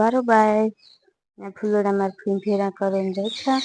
બારોબાર ને ફૂલોડા માર ફીન ફેરા કરીને બેઠા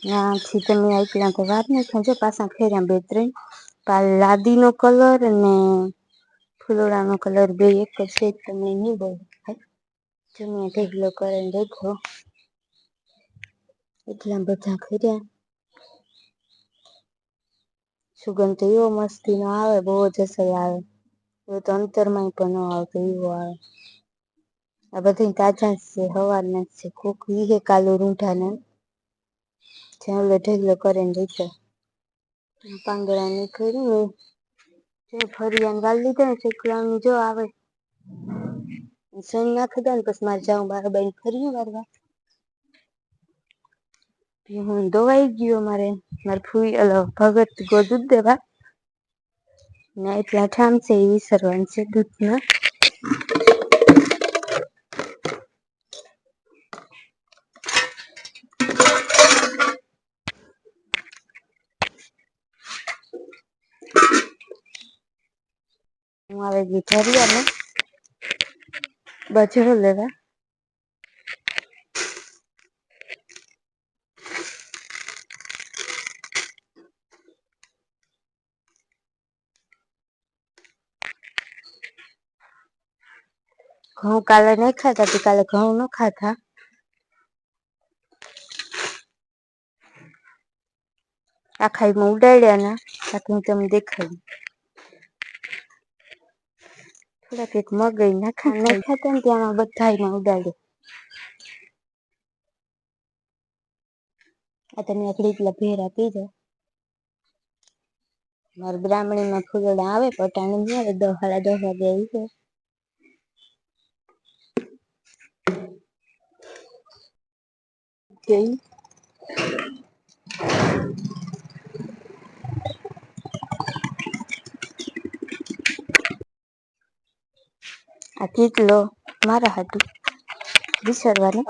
ત્યાંથી તમે આટલા તો વાત નહીં થાય. જો પાછા ફેર્યા બે ત્રણ. લાદીનો કલર ને ફૂલોડાનો કલર બે એક જ છે. તમને નહીં બહુ થાય. જો મેં કરીને દેખો. એટલા બધા કર્યા. સુગંધ એવો એવો મસ્તીનો આવે, બહુ જ અસર આવે. એ તો અંતરમાં પણ ન આવતો એવો આવે. આ બધી તાજા છે હવાના છે, કોક વિહે કાલુ રૂંઢાને. જ્યાં ઓલો ઢગલો કરીને દીધો પાંદડા નીકળ્યું જે ફરિયાને વાલ લીધો ને શેકલાની જો આવે. સણ નાખી દે ને પછી મારે જાઉં બાર બાઈ ફરી વારવા. હું દોવાઈ ગયો મારે. મારે ફૂઈ અલો, ભગત ગો દૂધ દેવા. ને, એટલા ઠામ છે, એ વિસરવાનું છે દૂધના. હું આવે વિચારી અને બજરો લેવા. ઘઉં કાલે નહીં ખાતા તે કાલે ઘઉં ન ખાતા આખા એમાં ઉડાડ્યા ને બાકી તમને દેખાડી. થોડાક એક મગઈ નાખા નાખ્યા ને ત્યાં બધા ઉડાડી. આ તમે આકડી એટલા ભેરા પી જાઓ બ્રાહ્મણી બ્રાહ્મણીમાં ફૂલડા આવે પટાણી આવે દસ સાડા દસ વાગે આવી જાય. ગઈ આ કેટલો મારા હતું વિસરવાનું.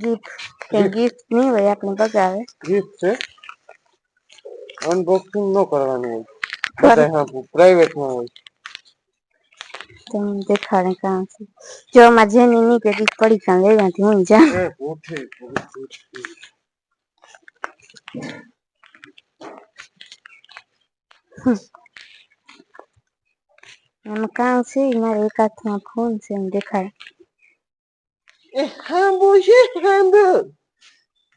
ગિફ્ટ ગિફ્ટ નહીં હોય આપણે બગાવે. ગિફ્ટ છે. અનબોક્સિંગ ન કરવાનું હોય. પ્રાઇવેટમાં હોય. તમને દેખાડે કામ છે. જો જેની નહીં પેટી પડી કાં લેવાથી હું જા. એ એમાં કામ છે મારે એક હાથમાં ફોન છે એમ દેખાય એ હાંબો છે હાંબો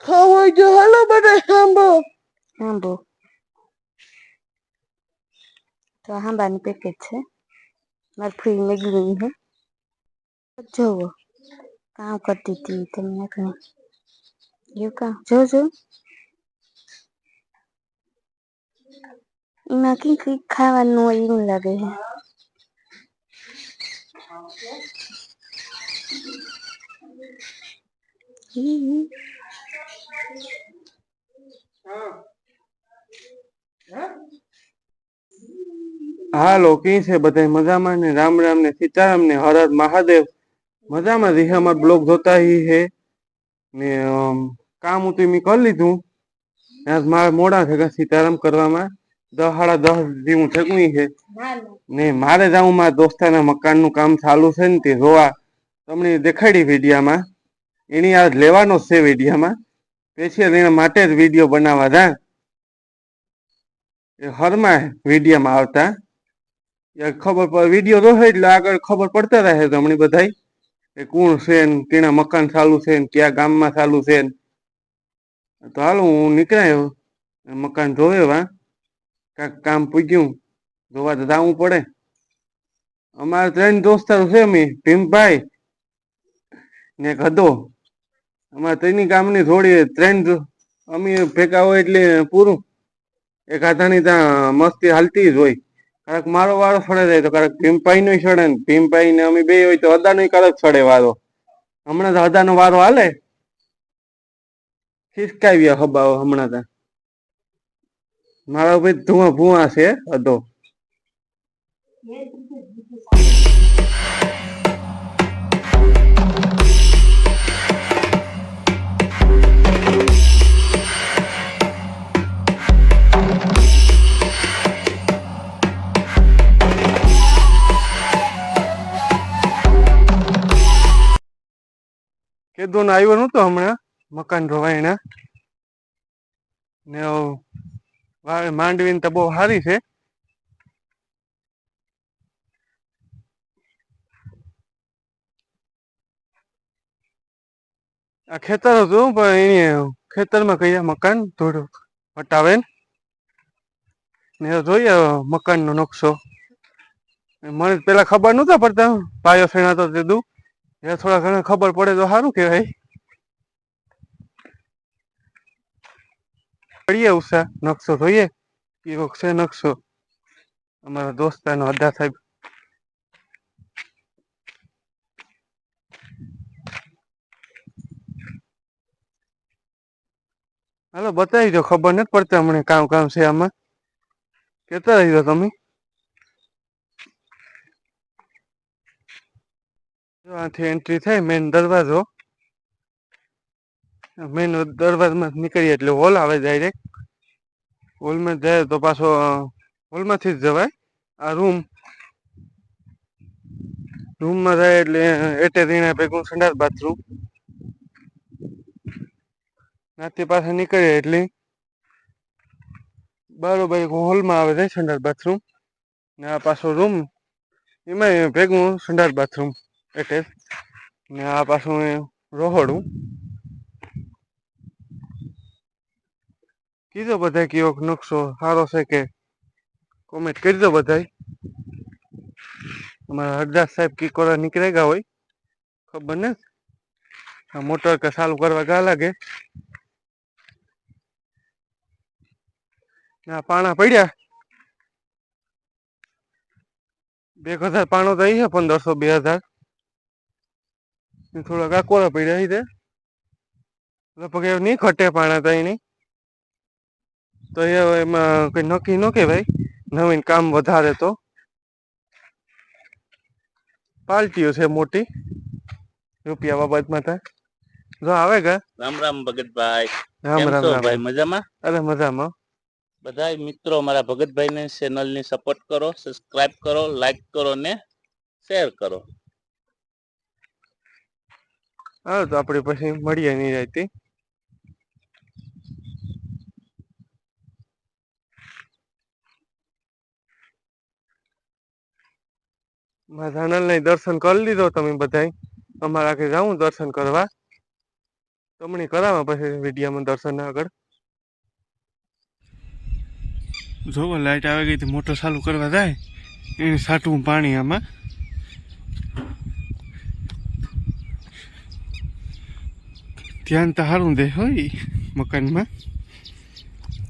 ખાવા જો હાલો બધા હાંબો આંબો તો આ આંબાનું પેકેટ છે મારી ફૂઈ મેગવી છે જોવો કામ કરતી હતી તમને આગળ એવું કામ જોજો એમાં કંઈક ખાવાનું હોય એવું લાગે છે. હાલો કી છે બધા મજામાં ને? રામ રામ ને? સીતારામ ને? હર હર મહાદેવ? મજામાં રિહામાં બ્લોગ જોતા હી ને કામ હું તો મેં કરી લીધું. આજ મારા મોડા થયા સીતારામ કરવામાં. દસ સાડા દસ જેવું થયું છે. ને મારે જાઉં મારા દોસ્તાના મકાનનું કામ ચાલુ છે ને તે જોવા તમને દેખાડી વિડીયામાં. એની આ લેવાનો છે વિડીયામાં. સ્પેશિયલ એના માટે જ વીડિયો બનાવવા જા. એ હરમાં વિડીયામાં આવતા. એ ખબર પડે વીડિયો જોશે એટલે આગળ ખબર પડતા રહે તમને બધાય. કે કોણ છે ને કેના મકાન ચાલુ છે ને કયા ગામમાં ચાલુ છે ને. તો હાલો હું નીકળાયો. મકાન જોવે વા. કાંક કામ પૂગ્યું. જોવા તો જવું પડે. અમારે ત્રણ દોસ્તારો છે અમે, ભીમભાઈ ને કદો અમારે ત્રણની કામની થોડી ત્રણ અમે ભેગા હોય એટલે પૂરું. એક હાથાની ત્યાં મસ્તી હાલતી જ હોય. કારક મારો વારો સડે જાય તો કારક ભીમભાઈ નો સડે ને ભીમભાઈ ને અમે બે હોય તો અદાનો કારક સડે વારો. હમણાં તો અદાનો વારો હાલે. ખિસકાવ્યા હબાવ હમણાં તો. મારા ભાઈ ધુઆ ભૂઆ છે અધો. કીધું ને આવ્યો નતો હમણાં મકાન ધોવાઈને. ને હવે માંડવીને તો બહુ સારી છે. આ ખેતર હતું, પણ એને ખેતરમાં કયા મકાન થોડું હટાવે ને જોઈએ મકાનનો નકશો. મને પેલા ખબર નતા પડતા, પાયો ફેણાતો તે દુ. એ થોડા ઘણા ખબર પડે તો સારું કહેવાય. કરીએ ઉષા નકશો જોઈએ. કેવો છે નકશો. અમારા દોસ્તાનો અદા સાહેબ. હાલો, બતાવી દો, ખબર નથી પડતી હમણાં કામ કામ છે આમાં. કેતા રહી તમે? જો આથી એન્ટ્રી થાય મેન દરવાજો. મેન દરવાજામાં નીકળીએ એટલે હોલ આવે ડાયરેક્ટ હોલમાં જાય તો પાછો, હોલમાંથી જ જવાય. આ રૂમ રૂમમાં જાય એટલે એટે રીણા ભેગું સંડાસ બાથરૂમ નાથી પાછા નીકળીએ એટલે બરોબર હોલમાં આવે છે સંડાસ બાથરૂમ ને આ પાછો રૂમ એમાં ભેગું સંડાસ બાથરૂમ એટેચ ને આ પાછું રહોડું. કીધો બધા કયો નકશો સારો છે કે કોમેન્ટ કરી દો બધાય. અમારા હરદાસ સાહેબ કી કોરા નીકળે ગયા હોય, ખબર ને મોટર કે ચાલુ કરવા ગા લાગે. ના, પાણા પડ્યા. બે હજાર પાણો તો છે, પંદરસો બે હજાર થોડા કાકોરા પડ્યા છે લગભગ એવું નહીં ખટે પાણા તો એની તો એ એમાં કઈ નક્કી ન કહેવાય. નવીન કામ વધારે તો. પાર્ટીઓ છે મોટી. રૂપિયા બાબતમાં થાય જો આવે કે રામ રામ ભગતભાઈ. રામ રામ ભાઈ? મજામાં? અરે મજામાં. બધાય મિત્રો મારા ભગતભાઈ ને ચેનલની સપોર્ટ કરો સબસ્ક્રાઇબ કરો લાઈક કરો ને શેર કરો. હા તો આપણે પછી મળીએ નહીં રહેતી મારા ને દર્શન કરી લીધો તમે બધાય. અમારે આખે જાઉં દર્શન કરવા. તમને કરાવવા પછી વિડીયામાં દર્શન આગળ. જોવો, લાઈટ આવી ગઈ તો મોટર ચાલુ કરવા જાય. એને સાટવું પાણી આમાં. ધ્યાન તો સારું દે હોય મકાનમાં.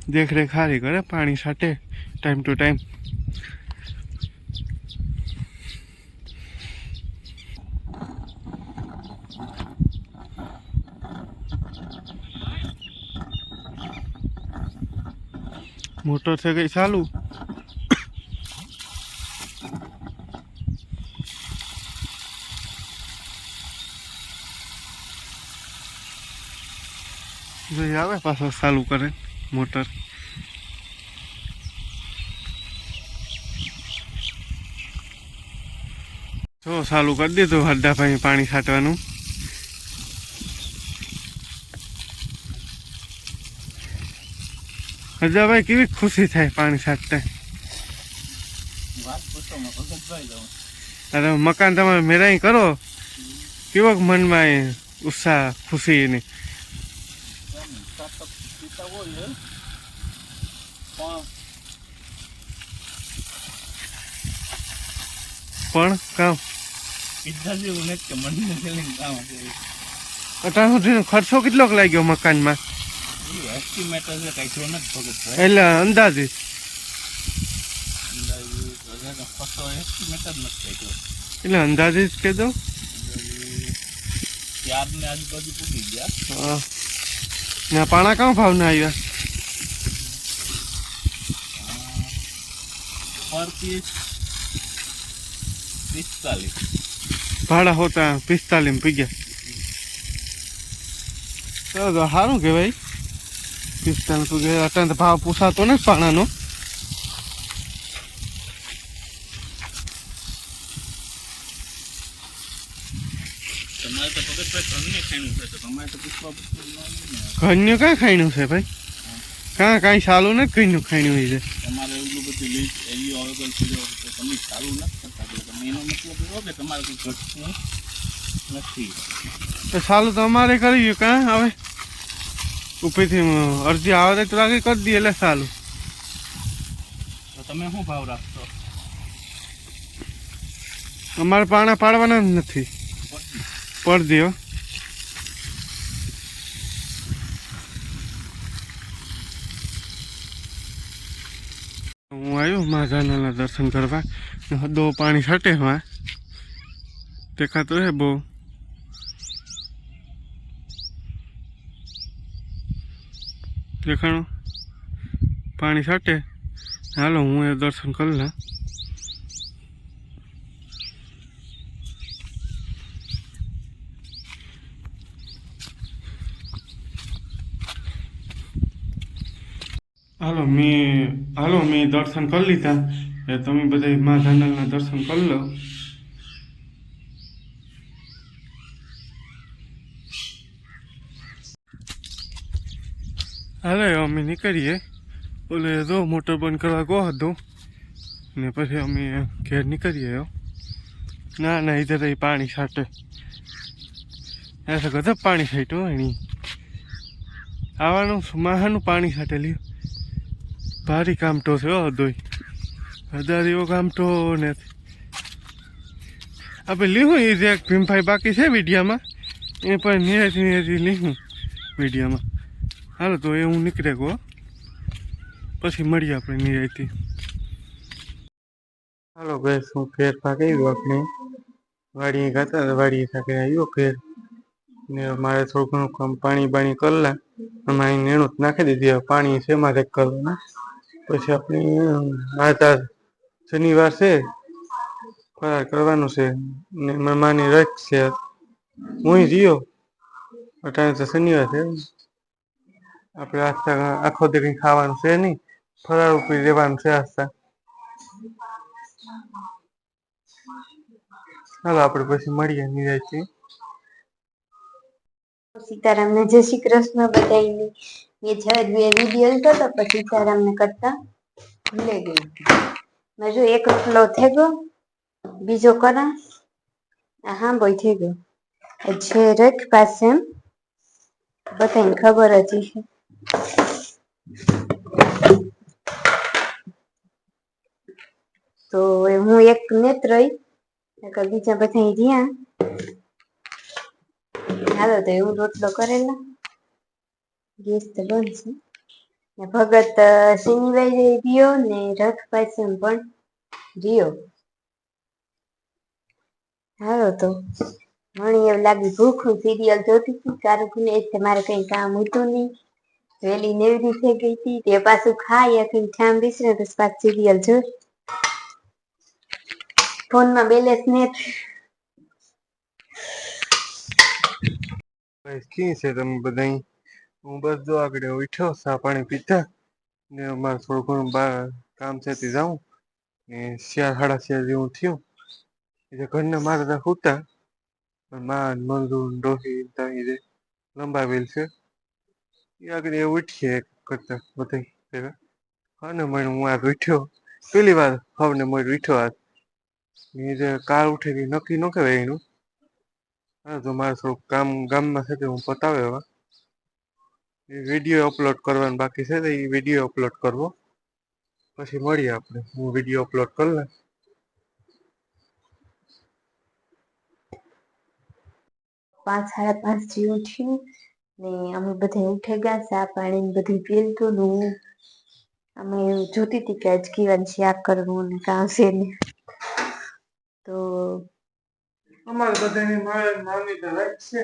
દેખરેખ સારી કરે, પાણી સાટે ટાઈમ ટુ ટાઈમ મોટર છે ગઈ ચાલુ. જોઈ આવે પાછો ચાલુ કરે મોટર. જો ચાલુ કરી દીધું હરદાભાઈ પાણી છાંટવાનું. હરદાભાઈ કેવી ખુશી થાય પાણી સાથે. અરે મકાન તમે મેરાઈ કરો. કેવો મનમાં એ ઉત્સાહ ખુશી એની. પણ કામ. સુધીનો ખર્ચો કેટલોક લાગ્યો મકાનમાં? એસ્ટિમેટ છે કઈ નથી એટલે અંદાજે જ એટલે અંદાજે જ કહેજો. ચાર ને આજુબાજુ પૂકી ગયા. હા. ના પાણા કાં ભાવ ના આવ્યા ભાડા હોતા પિસ્તાલીસ પી ગયા સારું કહેવાય. પિસ્તાલીસ પી અત્યારે ભાવ પૂછાતો ને પાણાનો. ઘરને ખાણું છે તો તમારે તો પૂછવા પૂછવું ન હોય ને. ઘરનું કાં ખાઈનું છે ભાઈ? કાં કાંઈ સારું નથી ઘરનું હોય છે? તમારે એટલું બધું લીટ એરિયો અવેલેબલ કર્યો તો તમે ચાલુ નથી કરતા તમે એનો મતલબ એવો કે તમારે કોઈ ઘટતું નથી. તો સારું તો અમારે કરી કાં હવે? ઉપરથી અરજી આવે તો રાખી કરી દઈએ એટલે સારું તો તમે શું ભાવ રાખશો? અમારે પાણા પાડવાના જ નથી. પડ દો હું. આવ્યો મહાજાના દર્શન કરવા. દો પાણી છટે હા દેખાતું હે બહુ. દેખાણું? પાણી સાટે હાલો, હું એ દર્શન કરી લા. હાલો, મેં હાલો, મેં દર્શન કરી લીધા. એ તમે બધા મા ધાનલના દર્શન કરી લો. હાલો, અમે નીકળીએ. ઓલે જો મોટર બંધ કરવા ગયો હતો. ને પછી અમે ઘેર નીકળીએ. ના ના ઇધર એ પાણી છાંટે. એસે ગજબ પાણી છાંટ્યું એની. આવવાનું માહાનું પાણી છાંટે લ્યો ભારી કામટો છે, હો હજાર એવો કામટો નથી આપણે લીધું એ જે ભીમભાઈ બાકી છે મીડિયામાં એ પણ નિરાજી નિરાજી લીધું વિડીયામાં. હાલો, તો એ હું નીકળે ગો. પછી મળીએ આપણે નિરાયથી. હાલો ગેસ હું ઘેર ભાગી ગયો આપણે. વાડીએ ગાતા, વાડીએ થાકે આવ્યો ફેર. ને મારે થોડું ઘણું કામ પાણી બાણી કરલા. અહીં નેણું નાખી દીધી. પાણી છે મારે કરવાનું પછી આપણે આ શનિવાર છે. ફરાર કરવાનું છે. ને મહેમાની રજ છે. હું જીયો અટાણે તો શનિવાર છે. આપણે આસ્તા આખો દી કઈ ખાવાનું છે નહીં. ફરાર ઉપર રહેવાનું છે આસ્તા હાલો, આપણે પછી મળીએ નિરાયથી. સીતારામને જય શ્રી કૃષ્ણ બધાને એ જજ બે વીડિયો લીધો તો પછી સીતારામને કરતા ભૂલે ગઈ મેં જો એક રોટલો થઈ ગયો, બીજો કરા. હા બોય થઈ ગયો. જે રખ પાસે બધાને ખબર છે તો હું એક નેત્ર રહી નકર બીજા બધા જ્યાં. હાલો, તો એવું રોટલો કરેલા. ગેસ તો બંધ છે. ભગત શનિવારે રહ્યો ને રથ પાસે પણ રહ્યો હાલો, તો મને એવું લાગ્યું ભૂખ સિરિયલ જોતી હતી. કે મારે કઈ કામ હતું નહીં. વેલી નેવડી થઈ ગઈ હતી તે પાછું ખાઈ અખી ઠામ બેસીને પછી પાછું સિરિયલ જો ફોનમાં બેલેન્સ ને કી છે તમે બધા હું બસ જો આગળ ઉઠ્યો સા પાણી પીતા ને અમારે થોડું ઘણું બહાર કામ છે તે જાઉં. ને શિયાળ સાડા શિયાળ જેવું થયું. એટલે ઘરના મારે ત્યાં સૂતા પણ માં મજૂર ડોહી ત્યાં લંબાવેલ છે. આગળ એ ઉઠીએ કરતા બધા ભેગા. હા ને મને હું આ ઉઠ્યો. પેલી વાર હવે ને મને ઉઠ્યો આ એ જે કાર એ નક્કી ન કહેવાય એનું. હા તો મારે થોડુંક કામ, ગામમાં છે તે હું પતાવે હવે એ વીડિયો અપલોડ કરવાનો બાકી છે તો એ વીડિયો અપલોડ કરવો. પછી મળીએ આપણે. હું વીડિયો અપલોડ કરી લઉં. પાંચ, સાડા પાંચ જેવું થયું. ને અમે બધા ઉઠે ગયા ચા પાણી બધું પીલતું ને અમે એવું જોતી હતી કે આજ છે આ કરવું ને કાં છે ને. તો અમારે બધાની મારે તો રાઈટ છે.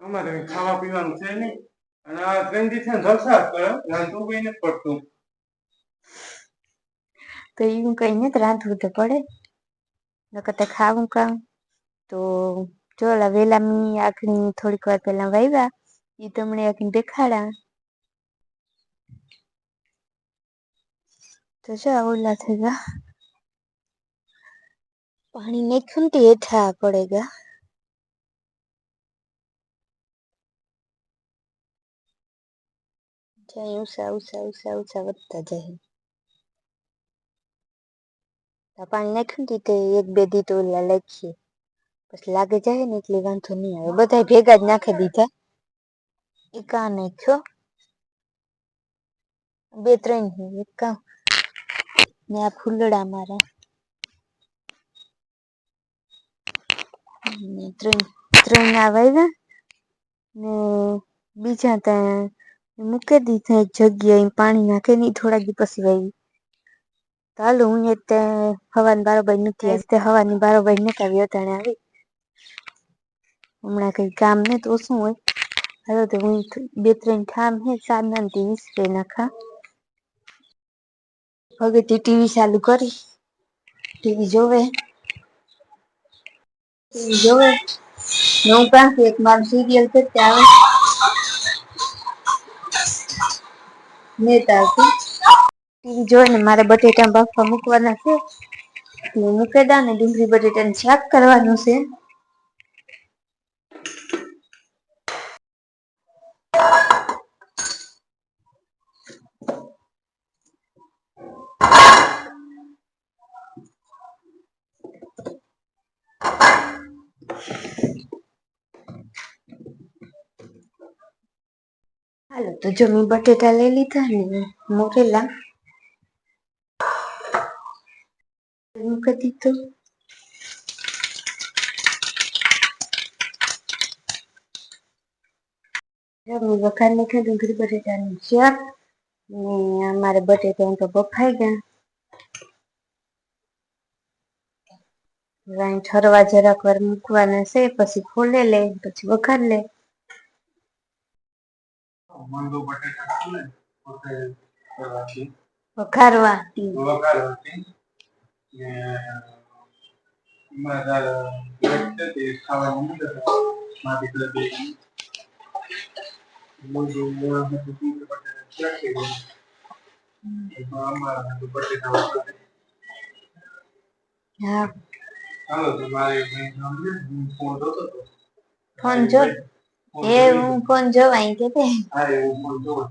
અમારે ખાવા પીવાનું છે નહીં. અને આ ત્રણ દિવસે જલસા કરે રાંધવું કઈ નથી પડતું. તો એવું કઈ નથી રાંધવું તો પડે. નકર તો ખાવું કામ. તો જો વેલા મી આખરી થોડીક વાર પહેલા વાવ્યા એ તમને આખી દેખાડા? તો જો ઓલા થઈ ગયા. પાણી નાખ્યું ને હેઠા પડેગા જાય ઊંચા ઊંચા ઊંચા ઊંચા વધતા જાય. પાણી નાખ્યું ને તે એક, બે દી તો ઓલા લખીએ પછી લાગે જાય ને એટલે વાંધો નહીં આવે. બધા ભેગા જ નાખી દીધા. એ કા નાખ્યો બે ત્રણ એક કામ ને આ ફૂલડા મારા ને ત્રણ ત્રણ આ વાવ્યા ને બીજા ત્યાં મૂકી દીધા એક જગ્યાએ પાણી નાખે નહીં થોડા દી પછી વાવી હાલો હું એ તે હવાની બારોબાર નથી આવી તે હવાની બારોબાર નથી આવી અટાણે આવી હમણાં કઈ કામ ને તો શું હોય હાલો તો હું બે ત્રણ ઠામ હે સાદના ને વિસરે નાખા હવે તે ટીવી ચાલુ કરી ટીવી જોવે ટીવી જોવે હું પાસે એક મારું સિરિયલ છે તે આવે નેત ટીવી જોઈને મારે બટેટા બાફવા મૂકવાના છે મૂકી દા ને ડુંગળી બટેટાનું શાક કરવાનું છે હાલો તો જો મેં બટેટા લઈ લીધા ને મોરેલા. મૂકી દીધું. મેં વઘાર નાખ્યા ડુંગળી બટેટાનું શાક ને અમારે બટેટા તો બફાઈ ગયા. રાઈ ઠરવા જરાક વાર મૂકવાના છે, પછી ખોલે લે, પછી વઘાર લે. મંદો બટેટા ખોલે પોતે કરવાથી વઘારવા વઘારવાથી ને એમાં પેટ છે તે ખાવાનું મૂકે માટી પર બે મંદો મોળા માં તો બટેટા ચાખી દે એમાં અમારા તો બટેટા વઘારે. હા. ચાલો તો મારે કંઈ કામ છે હું ફોન જોતો હતો. ફોન જો ફોન એ જોઈ હું ફોન જોવાય કે તે. હા એવું ફોન જોવા.